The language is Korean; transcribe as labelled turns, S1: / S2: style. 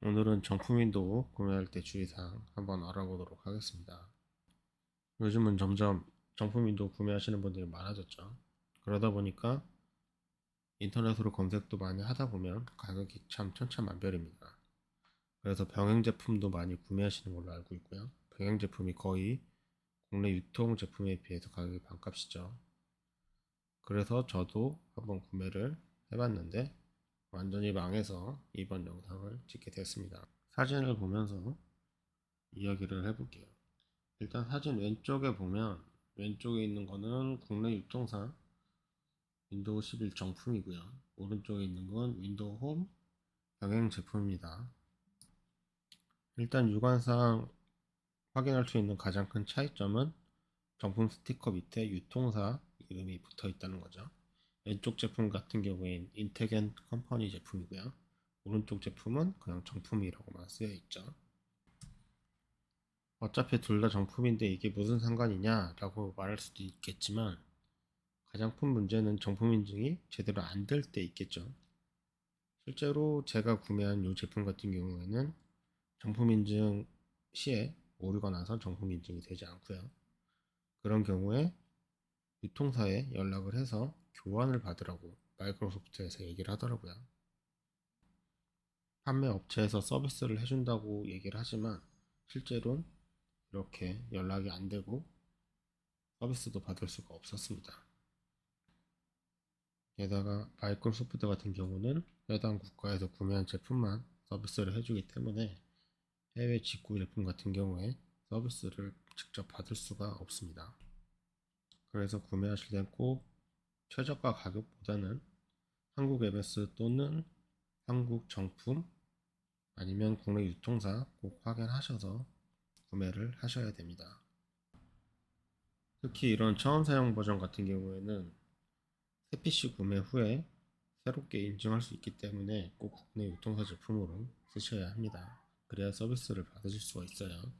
S1: 오늘은 정품 윈도우 구매할 때 주의사항 한번 알아보도록 하겠습니다. 요즘은 점점 정품 윈도우 구매하시는 분들이 많아졌죠. 그러다 보니까 인터넷으로 검색도 많이 하다 보면 가격이 참 천차만별입니다. 그래서 병행 제품도 많이 구매하시는 걸로 알고 있고요. 병행 제품이 거의 국내 유통 제품에 비해서 가격이 반값이죠. 그래서 저도 한번 구매를 해봤는데 완전히 망해서 이번 영상을 찍게 됐습니다. 사진을 보면서 이야기를 해볼게요. 일단 사진 왼쪽에 보면 왼쪽에 있는 거는 국내 유통사 윈도우 11 정품이고요. 오른쪽에 있는 건 윈도우 홈 병행 제품입니다. 일단 육안상 확인할 수 있는 가장 큰 차이점은 정품 스티커 밑에 유통사 이름이 붙어 있다는 거죠. 왼쪽 제품 같은 경우엔 인테겐 컴퍼니 제품이고요. 오른쪽 제품은 그냥 정품이라고만 쓰여 있죠. 어차피 둘 다 정품인데 이게 무슨 상관이냐 라고 말할 수도 있겠지만 가장 큰 문제는 정품 인증이 제대로 안 될 때 있겠죠. 실제로 제가 구매한 이 제품 같은 경우에는 정품 인증 시에 오류가 나서 정품 인증이 되지 않고요. 그런 경우에 유통사에 연락을 해서 교환을 받으라고 마이크로소프트에서 얘기를 하더라고요. 판매 업체에서 서비스를 해준다고 얘기를 하지만 실제로는 이렇게 연락이 안 되고 서비스도 받을 수가 없었습니다. 게다가 마이크로소프트 같은 경우는 해당 국가에서 구매한 제품만 서비스를 해주기 때문에 해외 직구 제품 같은 경우에 서비스를 직접 받을 수가 없습니다. 그래서 구매하실 땐꼭 최저가 가격보다는 한국 MS 또는 한국 정품 아니면 국내 유통사 꼭 확인하셔서 구매를 하셔야 됩니다. 특히 이런 처음 사용 버전 같은 경우에는 새 PC 구매 후에 새롭게 인증할 수 있기 때문에 꼭 국내 유통사 제품으로 쓰셔야 합니다. 그래야 서비스를 받으실 수가 있어요.